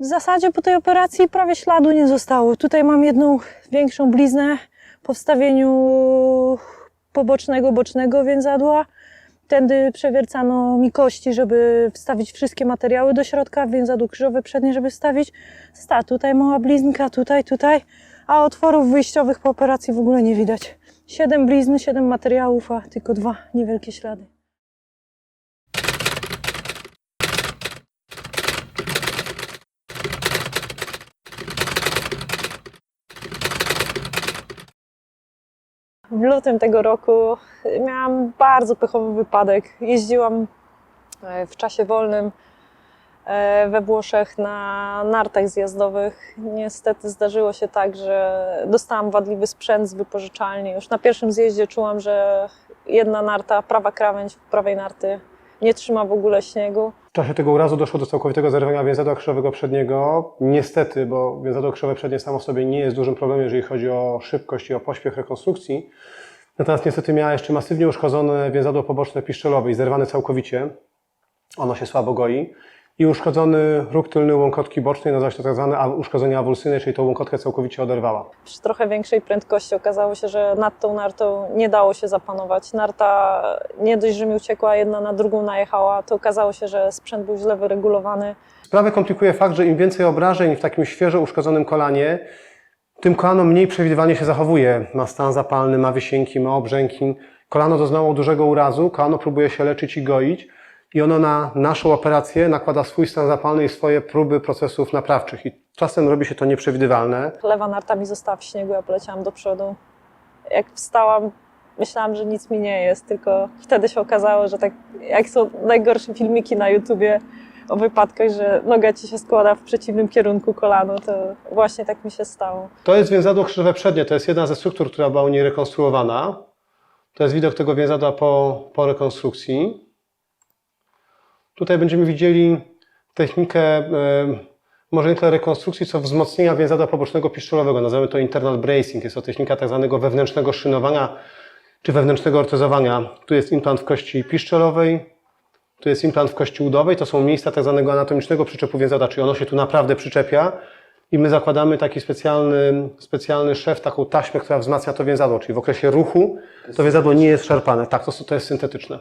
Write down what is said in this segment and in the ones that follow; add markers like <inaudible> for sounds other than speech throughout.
W zasadzie po tej operacji prawie śladu nie zostało. Tutaj mam jedną większą bliznę po wstawieniu pobocznego, bocznego więzadła. Tędy przewiercano mi kości, żeby wstawić wszystkie materiały do środka, więzadło krzyżowe przednie, żeby wstawić. Sta, tutaj mała bliznka, tutaj, tutaj, a otworów wyjściowych po operacji w ogóle nie widać. Siedem blizn, siedem materiałów, a tylko dwa niewielkie ślady. W lutym tego roku miałam bardzo pechowy wypadek. Jeździłam e, w czasie wolnym e, we Włoszech na nartach zjazdowych. Niestety zdarzyło się tak, że dostałam wadliwy sprzęt z wypożyczalni. Już na pierwszym zjeździe czułam, że jedna narta, prawa krawędź prawej narty nie trzyma w ogóle śniegu. W czasie tego urazu doszło do całkowitego zerwania więzadła krzyżowego przedniego. Niestety, bo więzadło krzyżowe przednie samo w sobie nie jest dużym problemem, jeżeli chodzi o szybkość i o pośpiech rekonstrukcji. Natomiast niestety miała jeszcze masywnie uszkodzone więzadło poboczne piszczelowe i zerwane całkowicie. Ono się słabo goi. I uszkodzony róg tylny łąkotki bocznej, nazywa się to tak zwane uszkodzenie awulsyjne, czyli tą łąkotkę całkowicie oderwała. Przy trochę większej prędkości okazało się, że nad tą nartą nie dało się zapanować. Narta nie dość, że mi uciekła, jedna na drugą najechała, to okazało się, że sprzęt był źle wyregulowany. Sprawę komplikuje fakt, że im więcej obrażeń w takim świeżo uszkodzonym kolanie, tym kolano mniej przewidywalnie się zachowuje. Ma stan zapalny, ma wysięki, ma obrzęki. Kolano doznało dużego urazu, kolano próbuje się leczyć i goić i ono na naszą operację nakłada swój stan zapalny i swoje próby procesów naprawczych. I czasem robi się to nieprzewidywalne. Lewa narta mi została w śniegu, ja poleciałam do przodu. Jak wstałam, myślałam, że nic mi nie jest, tylko wtedy się okazało, że tak jak są najgorsze filmiki na YouTubie o wypadkach, że noga ci się składa w przeciwnym kierunku kolano, to właśnie tak mi się stało. To jest więzadło krzyżowe przednie, to jest jedna ze struktur, która była u niej rekonstruowana. To jest widok tego więzadła po, po rekonstrukcji. Tutaj będziemy widzieli technikę e, może nie tyle rekonstrukcji, co wzmocnienia więzadła pobocznego piszczelowego. Nazywamy to internal bracing. Jest to technika tak zwanego wewnętrznego szynowania czy wewnętrznego ortezowania. Tu jest implant w kości piszczelowej, tu jest implant w kości udowej. To są miejsca tak zwanego anatomicznego przyczepu więzadła, czyli ono się tu naprawdę przyczepia. I my zakładamy taki specjalny, specjalny szef, taką taśmę, która wzmacnia to więzadło, czyli w okresie ruchu to więzadło nie jest szarpane. Tak, to, to jest syntetyczne.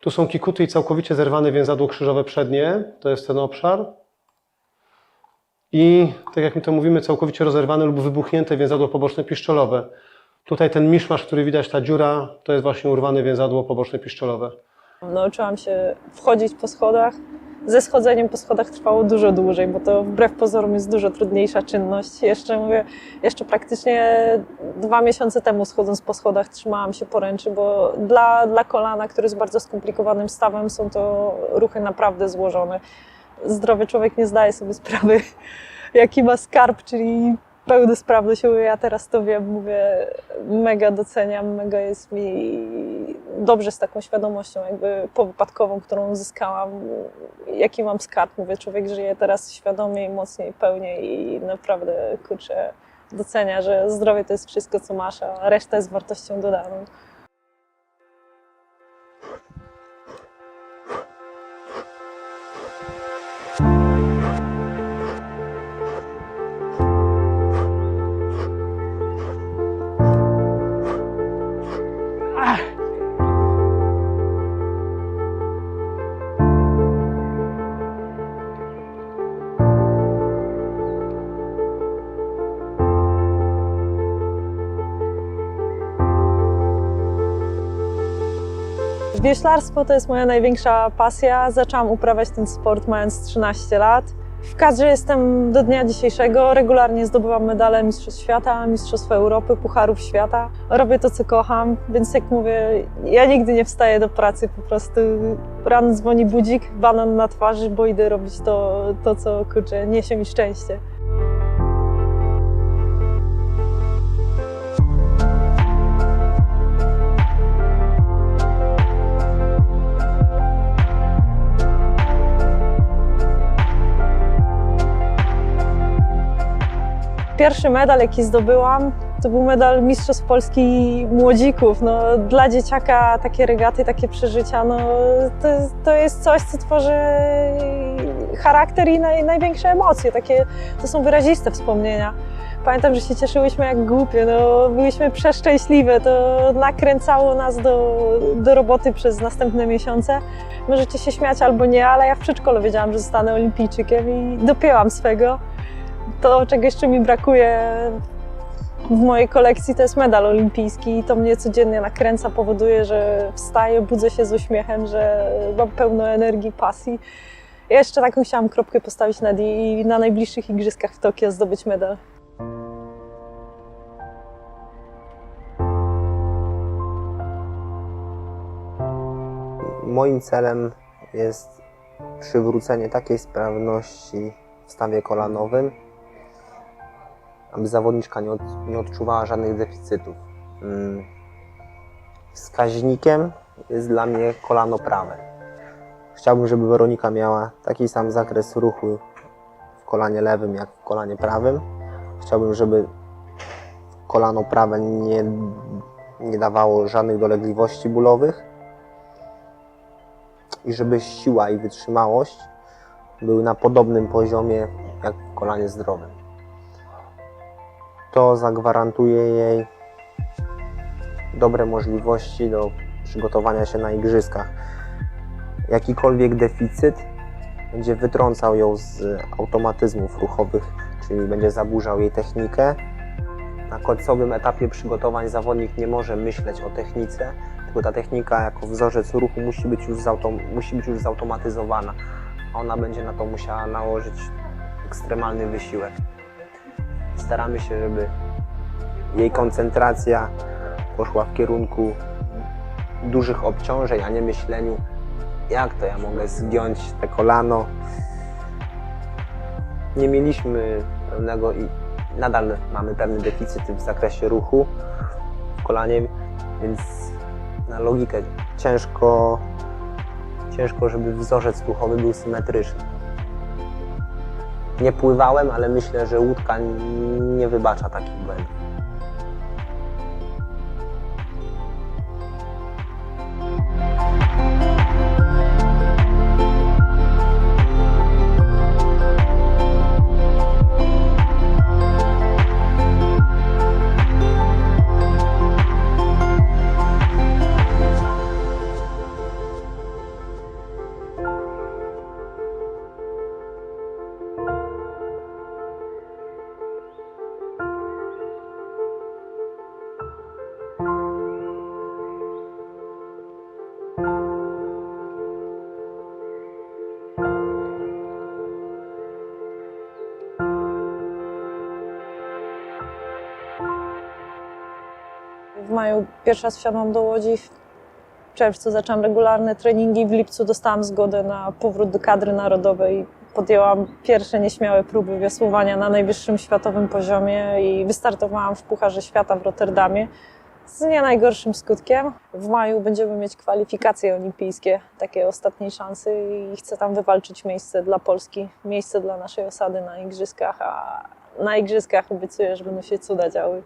Tu są kikuty i całkowicie zerwane więzadło krzyżowe przednie, to jest ten obszar. I tak jak my to mówimy, całkowicie rozerwane lub wybuchnięte więzadło poboczne piszczelowe. Tutaj ten miszmasz, który widać, ta dziura, to jest właśnie urwane więzadło poboczne piszczelowe. Nauczyłam się wchodzić po schodach. Ze schodzeniem po schodach trwało dużo dłużej, bo to wbrew pozorom jest dużo trudniejsza czynność. Jeszcze mówię, jeszcze praktycznie dwa miesiące temu schodząc po schodach trzymałam się poręczy, bo dla, dla kolana, który jest bardzo skomplikowanym stawem, są to ruchy naprawdę złożone. Zdrowy człowiek nie zdaje sobie sprawy, <laughs> jaki ma skarb, czyli pełny sprawność. Mówię, Ja teraz to wiem, mówię, mega doceniam, mega jest mi dobrze z taką świadomością jakby powypadkową, którą uzyskałam, jaki mam skarb. Mówię, człowiek żyje teraz świadomie, mocniej, pełniej i naprawdę, kurczę, docenia, że zdrowie to jest wszystko, co masz, a reszta jest wartością dodaną. Wioślarstwo to jest moja największa pasja. Zaczęłam uprawiać ten sport mając 13 lat. W kadrze jestem do dnia dzisiejszego. Regularnie zdobywam medale Mistrzostw Świata, Mistrzostw Europy, Pucharów Świata. Robię to, co kocham, więc jak mówię, ja nigdy nie wstaję do pracy. Po prostu rano dzwoni budzik, banan na twarzy, bo idę robić to, to co kurczę, niesie mi szczęście. Pierwszy medal, jaki zdobyłam, to był medal Mistrzostw Polski Młodzików. No, dla dzieciaka takie regaty, takie przeżycia, no, to, to jest coś, co tworzy charakter i naj, największe emocje, takie to są wyraziste wspomnienia. Pamiętam, że się cieszyłyśmy jak głupie, no, byliśmy przeszczęśliwe, to nakręcało nas do, do roboty przez następne miesiące. Możecie się śmiać albo nie, ale ja w przedszkolu wiedziałam, że zostanę olimpijczykiem i dopięłam swego. To, czego jeszcze mi brakuje w mojej kolekcji, to jest medal olimpijski i to mnie codziennie nakręca, powoduje, że wstaję, budzę się z uśmiechem, że mam pełno energii, pasji. Ja jeszcze taką chciałam kropkę postawić na i na najbliższych igrzyskach w Tokio zdobyć medal. Moim celem jest przywrócenie takiej sprawności w stawie kolanowym, aby zawodniczka nie, od, nie odczuwała żadnych deficytów. Mm. Wskaźnikiem jest dla mnie kolano prawe. Chciałbym, żeby Weronika miała taki sam zakres ruchu w kolanie lewym, jak w kolanie prawym. Chciałbym, żeby kolano prawe nie, nie dawało żadnych dolegliwości bólowych i żeby siła i wytrzymałość były na podobnym poziomie jak w kolanie zdrowym. To zagwarantuje jej dobre możliwości do przygotowania się na igrzyskach. Jakikolwiek deficyt będzie wytrącał ją z automatyzmów ruchowych, czyli będzie zaburzał jej technikę. Na końcowym etapie przygotowań zawodnik nie może myśleć o technice, tylko ta technika jako wzorzec ruchu musi być już, zautom- musi być już zautomatyzowana. a Ona będzie na to musiała nałożyć ekstremalny wysiłek. Staramy się, żeby jej koncentracja poszła w kierunku dużych obciążeń, a nie myśleniu, jak to ja mogę zgiąć te kolano. Nie mieliśmy pewnego i nadal mamy pewne deficyty w zakresie ruchu w kolanie, więc na logikę ciężko, ciężko, żeby wzorzec ruchowy był symetryczny. Nie pływałem, ale myślę, że łódka nie wybacza takich błędów. Maju pierwszy raz wsiadłam do Łodzi, w czerwcu zaczęłam regularne treningi, w lipcu dostałam zgodę na powrót do kadry narodowej. Podjęłam pierwsze nieśmiałe próby wiosłowania na najwyższym światowym poziomie i wystartowałam w Pucharze Świata w Rotterdamie z nie najgorszym skutkiem. W maju będziemy mieć kwalifikacje olimpijskie, takie ostatniej szansy i chcę tam wywalczyć miejsce dla Polski, miejsce dla naszej osady na igrzyskach, a na igrzyskach obiecuję, że będą się cuda działy.